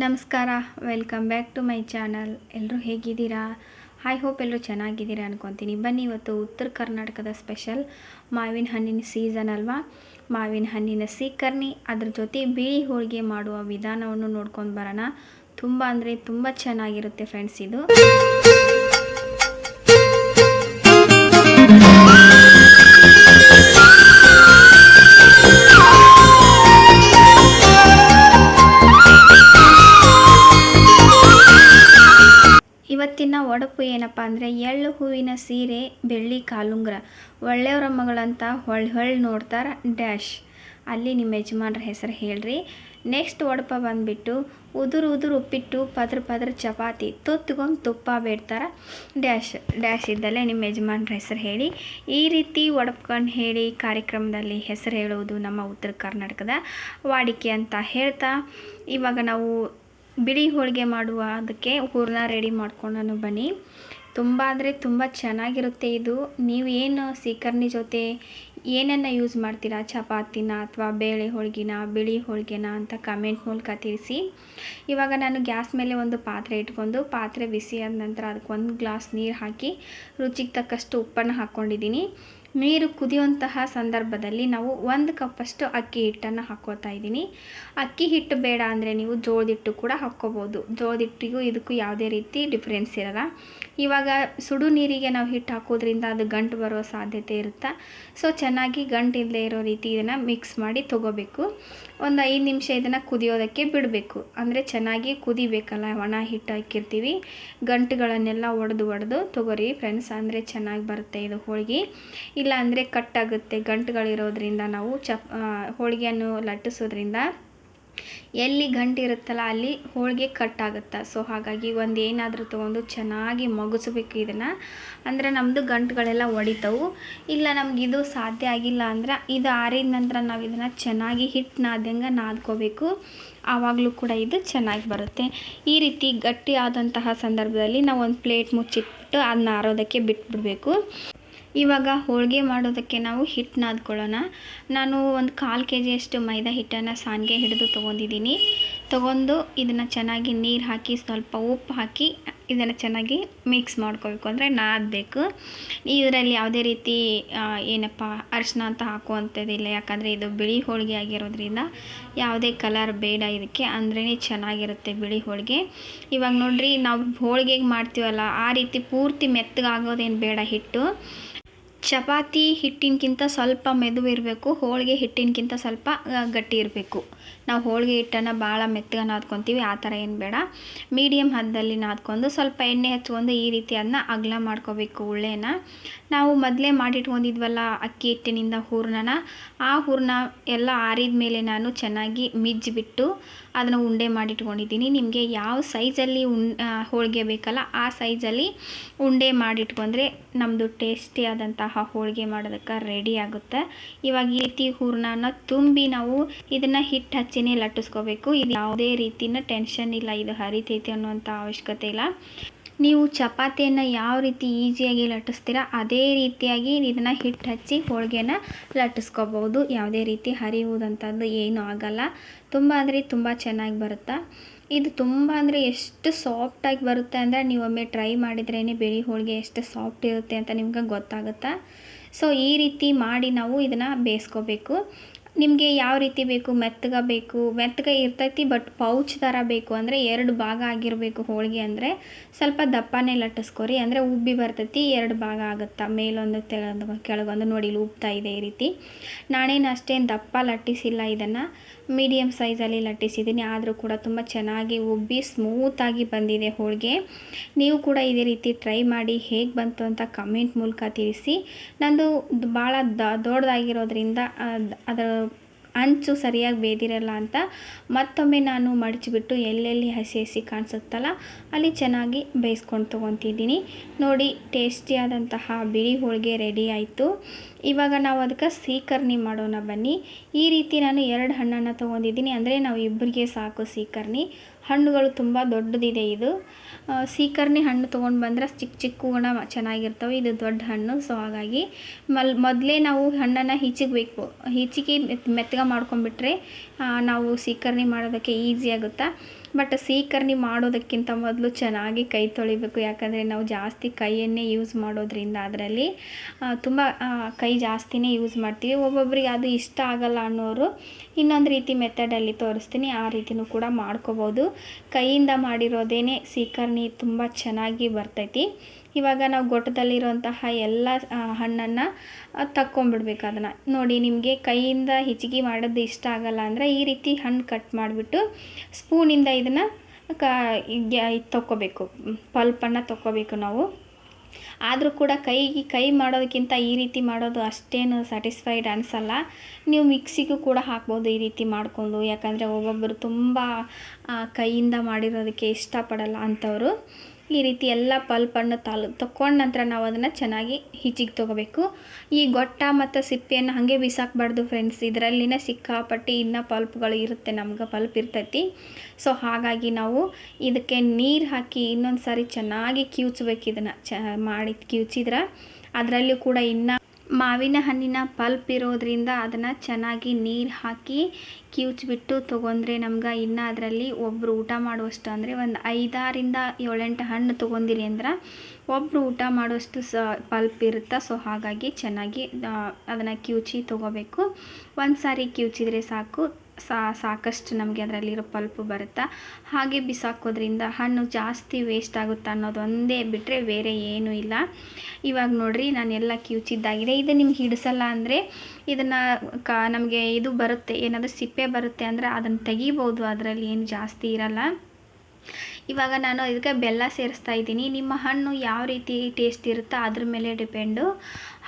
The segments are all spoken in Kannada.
ನಮಸ್ಕಾರ welcome back to my channel ಎಲ್ಲರೂ ಹೇಗಿದ್ದೀರಾ? ಐ ಹೋಪ್ ಎಲ್ಲರೂ ಚೆನ್ನಾಗಿದ್ದೀರಾ ಅನ್ಕೊತೀನಿ. ಬನ್ನಿ ಇವತ್ತು ಉತ್ತರ ಕರ್ನಾಟಕದ ಸ್ಪೆಷಲ್ ಮಾವಿನ ಹಣ್ಣಿನ ಸೀಸನ್ ಅಲ್ವಾ? ಮಾವಿನ ಹಣ್ಣಿನ ಸೀಕರ್ಣಿ, ಅದ್ರ ಜೊತೆ ಬಿಳಿ ಹೋಳಿಗೆ ಮಾಡುವ ವಿಧಾನವನ್ನು ನೋಡ್ಕೊಂಡು ಬರೋಣ. ತುಂಬ ಅಂದರೆ ತುಂಬ ಚೆನ್ನಾಗಿರುತ್ತೆ ಫ್ರೆಂಡ್ಸ್ ಇದು. ಒಡಪು ಏನಪ್ಪ ಅಂದರೆ ಎಳ್ಳು ಹೂವಿನ ಸೀರೆ, ಬೆಳ್ಳಿ ಕಾಲುಂಗ್ರ. ಒಳ್ಳೆಯವ್ರ ಮಗಳಂತ ಹೊಳ್ ಹೊಳ್ ನೋಡ್ತಾರ ಡ್ಯಾಶ್. ಅಲ್ಲಿ ನಿಮ್ಮ ಯಜಮಾನ್ರ ಹೆಸರು ಹೇಳ್ರಿ. ನೆಕ್ಸ್ಟ್ ಒಡಪ ಬಂದುಬಿಟ್ಟು ಉದುರು ಉದುರು ಉಪ್ಪಿಟ್ಟು, ಪದ್ರ ಪದ್ರ ಚಪಾತಿ ತುತ್ಕೊಂಡು ತುಪ್ಪ ಬೇಡ್ತಾರ ಡ್ಯಾಶ್. ಡ್ಯಾಶ್ ಇದ್ದಲ್ಲೇ ನಿಮ್ಮ ಯಜಮಾನ್ರ ಹೆಸರು ಹೇಳಿ. ಈ ರೀತಿ ಒಡಪ್ಕೊಂಡು ಹೇಳಿ ಕಾರ್ಯಕ್ರಮದಲ್ಲಿ ಹೆಸರು ಹೇಳುವುದು ನಮ್ಮ ಉತ್ತರ ಕರ್ನಾಟಕದ ವಾಡಿಕೆ ಅಂತ ಹೇಳ್ತಾ ಇವಾಗ ನಾವು ಬಿಳಿ ಹೋಳಿಗೆ ಮಾಡುವ ಅದಕ್ಕೆ ಹೂರಣ ರೆಡಿ ಮಾಡ್ಕೊಂಡು ಬನ್ನಿ. ತುಂಬ ಅಂದರೆ ತುಂಬ ಚೆನ್ನಾಗಿರುತ್ತೆ ಇದು. ನೀವು ಏನು ಸೀಕರ್ಣಿ ಜೊತೆ ಏನನ್ನು ಯೂಸ್ ಮಾಡ್ತೀರಾ? ಚಪಾತಿನ ಅಥವಾ ಬೇಳೆ ಹೋಳಿಗೆನ, ಬಿಳಿ ಹೋಳಿಗೆನ ಅಂತ ಕಮೆಂಟ್ ಮೂಲಕ ತಿಳಿಸಿ. ಇವಾಗ ನಾನು ಗ್ಯಾಸ್ ಮೇಲೆ ಒಂದು ಪಾತ್ರೆ ಇಟ್ಕೊಂಡು ಪಾತ್ರೆ ಬಿಸಿ ಆದ ನಂತರ ಅದಕ್ಕೆ ಒಂದು ಗ್ಲಾಸ್ ನೀರು ಹಾಕಿ ರುಚಿಗೆ ತಕ್ಕಷ್ಟು ಉಪ್ಪನ್ನು ಹಾಕ್ಕೊಂಡಿದ್ದೀನಿ ನೀರು ಕುದಿಯುವಂತಹ ಸಂದರ್ಭದಲ್ಲಿ ನಾವು ಒಂದು ಕಪ್ಪಷ್ಟು ಅಕ್ಕಿ ಹಿಟ್ಟನ್ನು ಹಾಕ್ಕೋತಾ ಇದ್ದೀನಿ. ಅಕ್ಕಿ ಹಿಟ್ಟು ಬೇಡ ಅಂದರೆ ನೀವು ಜೋಳದ ಹಿಟ್ಟು ಕೂಡ ಹಾಕ್ಕೋಬೋದು. ಜೋಳದ ಹಿಟ್ಟಿಗೂ ಇದಕ್ಕೂ ಯಾವುದೇ ರೀತಿ ಡಿಫ್ರೆನ್ಸ್ ಇರಲ್ಲ. ಇವಾಗ ಸುಡು ನೀರಿಗೆ ನಾವು ಹಿಟ್ಟು ಹಾಕೋದ್ರಿಂದ ಅದು ಗಂಟು ಬರೋ ಸಾಧ್ಯತೆ ಇರುತ್ತೆ? ಸೊ ಚೆನ್ನಾಗಿ ಗಂಟು ಇಲ್ಲದೆ ಇರೋ ರೀತಿ ಇದನ್ನು ಮಿಕ್ಸ್ ಮಾಡಿ ತೊಗೋಬೇಕು. ಒಂದು ಐದು ನಿಮಿಷ ಇದನ್ನು ಕುದಿಯೋದಕ್ಕೆ ಬಿಡಬೇಕು. ಅಂದರೆ ಚೆನ್ನಾಗಿ ಕುದಿಬೇಕಲ್ಲ ಒಣ ಹಿಟ್ಟು ಹಾಕಿರ್ತೀವಿ. ಗಂಟುಗಳನ್ನೆಲ್ಲ ಒಡೆದು ಒಡೆದು ತೊಗೋರಿ ಫ್ರೆಂಡ್ಸ್ ಅಂದರೆ ಚೆನ್ನಾಗಿ ಬರುತ್ತೆ ಇದು ಹೋಳಿಗೆ. ಇಲ್ಲ ಅಂದರೆ ಕಟ್ಟಾಗುತ್ತೆ ಗಂಟುಗಳಿರೋದ್ರಿಂದ ನಾವು ಚಪ್ ಹೋಳಿಗೆಯನ್ನು ಲಟ್ಟಿಸೋದ್ರಿಂದ ಎಲ್ಲಿ ಗಂಟು ಇರುತ್ತಲ್ಲ ಅಲ್ಲಿ ಹೋಳಿಗೆ ಕಟ್ಟಾಗುತ್ತೆ ಸೊ ಹಾಗಾಗಿ ಒಂದು ಏನಾದರೂ ತೊಗೊಂಡು ಚೆನ್ನಾಗಿ ಮಗುಸಬೇಕು ಇದನ್ನು. ಅಂದರೆ ನಮ್ಮದು ಗಂಟುಗಳೆಲ್ಲ ಒಡಿತವು. ಇಲ್ಲ ನಮ್ಗೆ ಇದು ಸಾಧ್ಯ ಆಗಿಲ್ಲ ಅಂದ್ರೆ ಇದು ಆರಿದ ನಂತರ ನಾವು ಇದನ್ನು ಚೆನ್ನಾಗಿ ಹಿಟ್ಟು ನಾದಂಗೆ ನಾದ್ಕೋಬೇಕು. ಆವಾಗಲೂ ಕೂಡ ಇದು ಚೆನ್ನಾಗಿ ಬರುತ್ತೆ. ಈ ರೀತಿ ಗಟ್ಟಿ ಆದಂತಹ ಸಂದರ್ಭದಲ್ಲಿ ನಾವು ಒಂದು ಪ್ಲೇಟ್ ಮುಚ್ಚಿಟ್ಟು ಅದನ್ನ ಆರೋದಕ್ಕೆ ಬಿಟ್ಬಿಡಬೇಕು. ಇವಾಗ ಹೋಳಿಗೆ ಮಾಡೋದಕ್ಕೆ ನಾವು ಹಿಟ್ಟು ನಾದ್ಕೊಳ್ಳೋಣ. ನಾನು ಒಂದು ಕಾಲು ಕೆ ಜಿಯಷ್ಟು ಮೈದಾ ಹಿಟ್ಟನ್ನು ಸಾನಿಗೆ ಹಿಡಿದು ತೊಗೊಂಡಿದ್ದೀನಿ. ತೊಗೊಂಡು ಇದನ್ನು ಚೆನ್ನಾಗಿ ನೀರು ಹಾಕಿ, ಸ್ವಲ್ಪ ಉಪ್ಪು ಹಾಕಿ ಇದನ್ನು ಚೆನ್ನಾಗಿ ಮಿಕ್ಸ್ ಮಾಡ್ಕೋಬೇಕು ಅಂದರೆ ನಾದಬೇಕು. ಇದರಲ್ಲಿ ಯಾವುದೇ ರೀತಿ ಏನಪ್ಪ ಅರಿಶಿನ ಅಂತ ಹಾಕುವಂಥದ್ದಿಲ್ಲ. ಯಾಕಂದರೆ ಇದು ಬಿಳಿ ಹೋಳಿಗೆ ಆಗಿರೋದ್ರಿಂದ ಯಾವುದೇ ಕಲರ್ ಬೇಡ ಇದಕ್ಕೆ ಅಂದ್ರೇ ಚೆನ್ನಾಗಿರುತ್ತೆ ಬಿಳಿ ಹೋಳಿಗೆ. ಇವಾಗ ನೋಡಿರಿ, ನಾವು ಹೋಳಿಗೆಗೆ ಮಾಡ್ತೀವಲ್ಲ, ಆ ರೀತಿ ಪೂರ್ತಿ ಮೆತ್ತಗಾಗೋದೇನು ಬೇಡ ಹಿಟ್ಟು. ಚಪಾತಿ ಹಿಟ್ಟಿನಕ್ಕಿಂತ ಸ್ವಲ್ಪ ಮೆದು ಇರಬೇಕು, ಹೋಳಿಗೆ ಹಿಟ್ಟಿನಕ್ಕಿಂತ ಸ್ವಲ್ಪ ಗಟ್ಟಿ ಇರಬೇಕು. ನಾವು ಹೋಳಿಗೆ ಹಿಟ್ಟನ್ನು ಭಾಳ ಮೆತ್ತಗೆ ನಾದ್ಕೊತೀವಿ, ಆ ಥರ ಏನು ಬೇಡ. ಮೀಡಿಯಮ್ ಹದದಲ್ಲಿ ನಾದ್ಕೊಂಡು ಸ್ವಲ್ಪ ಎಣ್ಣೆ ಹಚ್ಕೊಂಡು ಈ ರೀತಿ ಅದನ್ನ ಅಗಲ ಮಾಡ್ಕೋಬೇಕು ಉಳ್ಳೆನ. ನಾವು ಮೊದಲೇ ಮಾಡಿಟ್ಕೊಂಡಿದ್ವಲ್ಲ ಅಕ್ಕಿ ಹಿಟ್ಟಿನಿಂದ ಹೂರ್ಣನ. ಆ ಹೂರ್ಣ ಎಲ್ಲ ಆರಿದ ಮೇಲೆ ನಾನು ಚೆನ್ನಾಗಿ ಮಿಜ್ಜಿಬಿಟ್ಟು ಅದನ್ನು ಉಂಡೆ ಮಾಡಿಟ್ಕೊಂಡಿದ್ದೀನಿ. ನಿಮಗೆ ಯಾವ ಸೈಜಲ್ಲಿ ಉಣ್ ಹೋಳಿಗೆ ಬೇಕಲ್ಲ ಆ ಸೈಜಲ್ಲಿ ಉಂಡೆ ಮಾಡಿಟ್ಕೊಂಡ್ರೆ ನಮ್ಮದು ಟೇಸ್ಟಿ ಆದಂತಹ ಹೋಳಿಗೆ ಮಾಡೋದಕ್ಕೆ ರೆಡಿ ಆಗುತ್ತೆ. ಇವಾಗ ಈ ರೀತಿ ಹೂರ್ಣನ ತುಂಬಿ ನಾವು ಇದನ್ನು ಹಿಟ್ಟು ಹಚ್ಚಿನೇ ಲಟ್ಟಿಸ್ಕೋಬೇಕು. ಇದು ಯಾವುದೇ ರೀತಿನ ಟೆನ್ಷನ್ ಇಲ್ಲ, ಇದು ಹರಿತೈತಿ ಅನ್ನುವಂಥ ಅವಶ್ಯಕತೆ ಇಲ್ಲ. ನೀವು ಚಪಾತಿಯನ್ನು ಯಾವ ರೀತಿ ಈಸಿಯಾಗಿ ಲಟ್ಟಿಸ್ತೀರಾ, ಅದೇ ರೀತಿಯಾಗಿ ಇದನ್ನು ಹಿಟ್ಟು ಹಚ್ಚಿ ಹೋಳಿಗೆನ ಲಟ್ಟಿಸ್ಕೋಬೋದು ಯಾವುದೇ ರೀತಿ ಹರಿಯುವುದಂಥದ್ದು ಏನೂ ಆಗಲ್ಲ. ತುಂಬ ಅಂದರೆ ತುಂಬ ಚೆನ್ನಾಗಿ ಬರುತ್ತೆ? ಇದು ತುಂಬ ಅಂದರೆ ಎಷ್ಟು ಸಾಫ್ಟಾಗಿ ಬರುತ್ತೆ ಅಂದರೆ ನೀವು ಒಮ್ಮೆ ಟ್ರೈ ಮಾಡಿದ್ರೇ ಬಿಳಿ ಹೋಳಿಗೆ ಎಷ್ಟು ಸಾಫ್ಟ್ ಇರುತ್ತೆ ಅಂತ ನಿಮ್ಗೆ ಗೊತ್ತಾಗುತ್ತೆ? ಸೊ ಈ ರೀತಿ ಮಾಡಿ ನಾವು ಇದನ್ನು ಬೇಯಿಸ್ಕೋಬೇಕು. ನಿಮಗೆ ಯಾವ ರೀತಿ ಬೇಕು? ಮೆತ್ತಗೆ ಬೇಕು? ಮೆತ್ತಗೆ ಇರ್ತೈತಿ ಬಟ್ ಪೌಚ್ ಥರ ಬೇಕು ಅಂದರೆ ಎರಡು ಭಾಗ ಆಗಿರಬೇಕು ಹೋಳಿಗೆ ಅಂದರೆ. ಸ್ವಲ್ಪ ದಪ್ಪನೇ ಲಟ್ಟಿಸ್ಕೊರಿ ಅಂದರೆ ಉಬ್ಬಿ ಬರ್ತೈತಿ, ಎರಡು ಭಾಗ ಆಗುತ್ತಾ? ಮೇಲೊಂದು ತೆಳಗೊಂದು ಕೆಳಗೊಂದು ನೋಡಿ ಇಲ್ಲಿ ಇದೆ ಈ ರೀತಿ. ನಾನೇನು ಅಷ್ಟೇನು ದಪ್ಪ ಲಟ್ಟಿಸಿಲ್ಲ ಇದನ್ನು. ಮೀಡಿಯಮ್ ಸೈಜಲ್ಲಿ ಲಟ್ಟಿಸಿದ್ದೀನಿ. ಆದರೂ ಕೂಡ ತುಂಬ ಚೆನ್ನಾಗಿ ಉಬ್ಬಿ ಸ್ಮೂತಾಗಿ ಬಂದಿದೆ ಹೋಳಿಗೆ. ನೀವು ಕೂಡ ಇದೇ ರೀತಿ ಟ್ರೈ ಮಾಡಿ ಹೇಗೆ ಬಂತು ಅಂತ ಕಮೆಂಟ್ ಮೂಲಕ ತಿಳಿಸಿ. ನಂದು ಭಾಳ ದೊಡ್ಡದಾಗಿರೋದ್ರಿಂದ ಅದರ ಅಂಚು ಸರಿಯಾಗಿ ಬೇದಿರಲ್ಲ ಅಂತ ಮತ್ತೊಮ್ಮೆ ನಾನು ಮಡಚಿಬಿಟ್ಟು ಎಲ್ಲೆಲ್ಲಿ ಹಸಿ ಹಸಿ ಕಾಣಿಸುತ್ತಲ್ಲ ಅಲ್ಲಿ ಚೆನ್ನಾಗಿ ಬೇಯಿಸ್ಕೊಂಡು ತೊಗೊತಿದ್ದೀನಿ. ನೋಡಿ ಟೇಸ್ಟಿಯಾದಂತಹ ಬಿಳಿ ಹೋಳಿಗೆ ರೆಡಿ ಆಯಿತು. ಇವಾಗ ನಾವು ಅದಕ್ಕೆ ಸೀಕರ್ಣಿ ಮಾಡೋಣ ಬನ್ನಿ. ಈ ರೀತಿ ನಾನು ಎರಡು ಹಣ್ಣನ್ನು ತೊಗೊಂಡಿದ್ದೀನಿ. ಅಂದರೆ ನಾವು ಇಬ್ಬರಿಗೆ ಸಾಕು ಸೀಕರ್ಣಿ. ಹಣ್ಣುಗಳು ತುಂಬ ದೊಡ್ಡದಿದೆ ಇದು. ಸೀಕರ್ಣಿ ಹಣ್ಣು ತೊಗೊಂಡು ಬಂದರೆ ಚಿಕ್ಕ ಚಿಕ್ಕ ಗುಣ ಚೆನ್ನಾಗಿರ್ತವೆ. ಇದು ದೊಡ್ಡ ಹಣ್ಣು, ಸೊ ಹಾಗಾಗಿ ಮಲ್, ಮೊದಲೇ ನಾವು ಹಣ್ಣನ್ನು ಹಿಚಗಬೇಕು ಹಿಚಿಗೆ ಮೆತ್ತಗೆ ಮಾಡ್ಕೊಂಡ್ಬಿಟ್ರೆ ನಾವು ಸೀಕರ್ಣಿ ಮಾಡೋದಕ್ಕೆ ಈಸಿ ಆಗುತ್ತೆ? ಬಟ್ ಸೀಕರ್ಣಿ ಮಾಡೋದಕ್ಕಿಂತ ಮೊದಲು ಚೆನ್ನಾಗಿ ಕೈ ತೊಳಿಬೇಕು. ಯಾಕಂದರೆ ನಾವು ಜಾಸ್ತಿ ಕೈಯನ್ನೇ ಯೂಸ್ ಮಾಡೋದ್ರಿಂದ ಅದರಲ್ಲಿ ತುಂಬ ಕೈ ಜಾಸ್ತಿನೇ ಯೂಸ್ ಮಾಡ್ತೀವಿ. ಒಬ್ಬೊಬ್ಬರಿಗೆ ಅದು ಇಷ್ಟ ಆಗಲ್ಲ ಅನ್ನೋರು ಇನ್ನೊಂದು ರೀತಿ ಮೆಥಡಲ್ಲಿ ತೋರಿಸ್ತೀನಿ. ಆ ರೀತಿನೂ ಕೂಡ ಮಾಡ್ಕೋಬೋದು. ಕೈಯಿಂದ ಮಾಡಿರೋದೇನೆ ಸೀಕರ್ಣಿ ತುಂಬ ಚೆನ್ನಾಗಿ ಬರ್ತೈತಿ. ಇವಾಗ ನಾವು ಗೊಟ್ಟದಲ್ಲಿರುವಂತಹ ಎಲ್ಲ ಹಣ್ಣನ್ನು ತಕ್ಕೊಂಬಿಡ್ಬೇಕು ಅದನ್ನು. ನೋಡಿ, ನಿಮಗೆ ಕೈಯಿಂದ ಹೆಚ್ಚಿಗೆ ಮಾಡೋದು ಇಷ್ಟ ಆಗಲ್ಲ ಅಂದರೆ ಈ ರೀತಿ ಹಣ್ಣು ಕಟ್ ಮಾಡಿಬಿಟ್ಟು ಸ್ಪೂನಿಂದ ಇದನ್ನು, ಕ ತಕ್ಕೋಬೇಕು. ಪಲ್ಪನ್ನು ತಕ್ಕೋಬೇಕು ನಾವು. ಆದರೂ ಕೂಡ ಕೈಗೆ, ಕೈ ಮಾಡೋದಕ್ಕಿಂತ ಈ ರೀತಿ ಮಾಡೋದು ಅಷ್ಟೇನು ಸ್ಯಾಟಿಸ್ಫೈಡ್ ಅನಿಸಲ್ಲ. ನೀವು ಮಿಕ್ಸಿಗೂ ಕೂಡ ಹಾಕ್ಬೋದು ಈ ರೀತಿ ಮಾಡಿಕೊಂಡು. ಯಾಕಂದರೆ ಒಬ್ಬೊಬ್ಬರು ತುಂಬ ಕೈಯಿಂದ ಮಾಡಿರೋದಕ್ಕೆ ಇಷ್ಟಪಡಲ್ಲ ಅಂಥವರು. ಈ ರೀತಿ ಎಲ್ಲ ಪಲ್ಪನ್ನು ತಲ್ ತಕ್ಕೊಂಡ ನಂತರ ನಾವು ಅದನ್ನು ಚೆನ್ನಾಗಿ ಹಿಚಿಗೆ ತೊಗೋಬೇಕು. ಈ ಗೊಟ್ಟ ಮತ್ತು ಸಿಪ್ಪೆಯನ್ನು ಹಾಗೆ ಬಿಸಾಕ್ಬಾರ್ದು ಫ್ರೆಂಡ್ಸ್ ಇದರಲ್ಲಿನ ಸಿಕ್ಕಾಪಟ್ಟಿ ಇನ್ನು ಪಲ್ಪ್ಗಳು ಇರುತ್ತೆ, ನಮ್ಗೆ ಪಲ್ಪ್ ಇರ್ತೈತಿ. ಸೊ ಹಾಗಾಗಿ ನಾವು ಇದಕ್ಕೆ ನೀರು ಹಾಕಿ ಇನ್ನೊಂದು ಸಾರಿ ಚೆನ್ನಾಗಿ ಕಿವುಚ್ಬೇಕು ಇದನ್ನು. ಚ, ಮಾಡಿ ಕಿವುಚಿದ್ರೆ ಅದರಲ್ಲೂ ಕೂಡ ಇನ್ನೂ ಮಾವಿನ ಹಣ್ಣಿನ ಪಲ್ಪ್ ಇರೋದ್ರಿಂದ ಅದನ್ನು ಚೆನ್ನಾಗಿ ನೀರು ಹಾಕಿ ಕಿವುಚ್ಬಿಟ್ಟು ತೊಗೊಂಡ್ರೆ ನಮ್ಗೆ ಇನ್ನು ಅದರಲ್ಲಿ ಒಬ್ಬರು ಊಟ ಮಾಡುವಷ್ಟು ಅಂದರೆ ಒಂದು ಐದಾರಿಂದ ಏಳೆಂಟು ಹಣ್ಣು ತೊಗೊಂಡಿರಿ ಅಂದ್ರೆ ಒಬ್ಬರು ಊಟ ಮಾಡುವಷ್ಟು ಸ ಪಲ್ಪ್ ಇರುತ್ತೆ, ಸೊ ಹಾಗಾಗಿ ಚೆನ್ನಾಗಿ ಅದನ್ನು ಕಿವುಚಿ ತೊಗೋಬೇಕು. ಒಂದು ಸಾರಿ ಕಿವುಚಿದ್ರೆ ಸಾಕು. ಸಾ ಸಾಕಷ್ಟು ನಮಗೆ ಅದರಲ್ಲಿರೋ ಪಲ್ಪು ಬರುತ್ತಾ? ಹಾಗೆ ಬಿಸಾಕೋದ್ರಿಂದ ಹಣ್ಣು ಜಾಸ್ತಿ ವೇಸ್ಟ್ ಆಗುತ್ತೆ ಅನ್ನೋದು ಒಂದೇ ಬಿಟ್ಟರೆ ಬೇರೆ ಏನೂ ಇಲ್ಲ. ಇವಾಗ ನೋಡಿರಿ, ನಾನೆಲ್ಲ ಕಿವುಚಿದ್ದಾಗಿದೆ. ಇದು ನಿಮ್ಗೆ ಹಿಡಿಸಲ್ಲ ಅಂದರೆ ಇದನ್ನು ಕ ನಮಗೆ ಇದು ಬರುತ್ತೆ, ಏನಾದರೂ ಸಿಪ್ಪೆ ಬರುತ್ತೆ ಅಂದರೆ ಅದನ್ನು ತೆಗಿಬೋದು, ಅದರಲ್ಲಿ ಏನು ಜಾಸ್ತಿ ಇರಲ್ಲ. ಇವಾಗ ನಾನು ಇದಕ್ಕೆ ಬೆಲ್ಲ ಸೇರಿಸ್ತಾ ಇದ್ದೀನಿ. ನಿಮ್ಮ ಹಣ್ಣು ಯಾವ ರೀತಿ ಟೇಸ್ಟ್ ಇರುತ್ತೋ ಅದ್ರ ಮೇಲೆ ಡಿಪೆಂಡು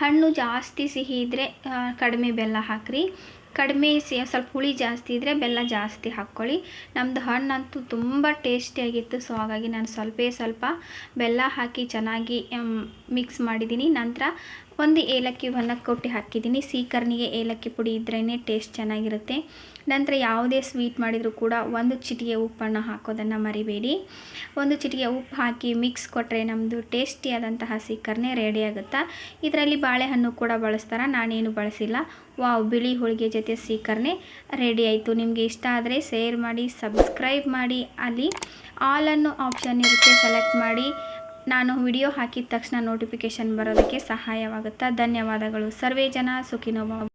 ಹಣ್ಣು ಜಾಸ್ತಿ ಸಿಹಿ ಇದ್ದರೆ ಕಡಿಮೆ ಬೆಲ್ಲ ಹಾಕಿರಿ. ಕಡಿಮೆ ಸ್ವಲ್ಪ ಹುಳಿ ಜಾಸ್ತಿ ಇದ್ದರೆ ಬೆಲ್ಲ ಜಾಸ್ತಿ ಹಾಕ್ಕೊಳ್ಳಿ. ನಮ್ಮದು ಹಣ್ಣಂತೂ ತುಂಬ ಟೇಸ್ಟಿಯಾಗಿತ್ತು ಸೊ ಹಾಗಾಗಿ ನಾನು ಸ್ವಲ್ಪ ಸ್ವಲ್ಪ ಬೆಲ್ಲ ಹಾಕಿ ಚೆನ್ನಾಗಿ ಮಿಕ್ಸ್ ಮಾಡಿದ್ದೀನಿ. ನಂತರ ಒಂದು ಏಲಕ್ಕಿ ಹೊನ್ನ ಕೊಟ್ಟು ಹಾಕಿದ್ದೀನಿ. ಸೀಕರ್ನಿಗೆ ಏಲಕ್ಕಿ ಪುಡಿ ಇದ್ರೇ ಟೇಸ್ಟ್ ಚೆನ್ನಾಗಿರುತ್ತೆ. ನಂತರ ಯಾವುದೇ ಸ್ವೀಟ್ ಮಾಡಿದರೂ ಕೂಡ ಒಂದು ಚಿಟಿಗೆ ಉಪ್ಪನ್ನು ಹಾಕೋದನ್ನು ಮರಿಬೇಡಿ. ಒಂದು ಚಿಟಿಗೆ ಉಪ್ಪು ಹಾಕಿ ಮಿಕ್ಸ್ ಕೊಟ್ಟರೆ ನಮ್ಮದು ಟೇಸ್ಟಿಯಾದಂತಹ ಸೀಕರ್ನೆ ರೆಡಿ ಆಗುತ್ತಾ? ಇದರಲ್ಲಿ ಬಾಳೆಹಣ್ಣು ಕೂಡ ಬಳಸ್ತಾರೆ, ನಾನೇನು ಬಳಸಿಲ್ಲ. ವಾವ್, ಬಿಳಿ ಹೋಳಿಗೆ ಜೊತೆ ಸೀಕರ್ನೆ ರೆಡಿ ಆಯಿತು. ನಿಮಗೆ ಇಷ್ಟ ಆದರೆ ಶೇರ್ ಮಾಡಿ ಸಬ್ಸ್ಕ್ರೈಬ್ ಮಾಡಿ. ಅಲ್ಲಿ ಆಲ್ ಅನ್ನೋ ಆಪ್ಷನ್ ಇರುತ್ತೆ ಸೆಲೆಕ್ಟ್ ಮಾಡಿ. ನಾನು ವಿಡಿಯೋ ಹಾಕಿದ ತಕ್ಷಣ ನೋಟಿಫಿಕೇಷನ್ ಬರೋದಕ್ಕೆ ಸಹಾಯವಾಗುತ್ತಾ? ಧನ್ಯವಾದಗಳು. ಸರ್ವೇ ಜನ ಸುಖಿನೋಭವ.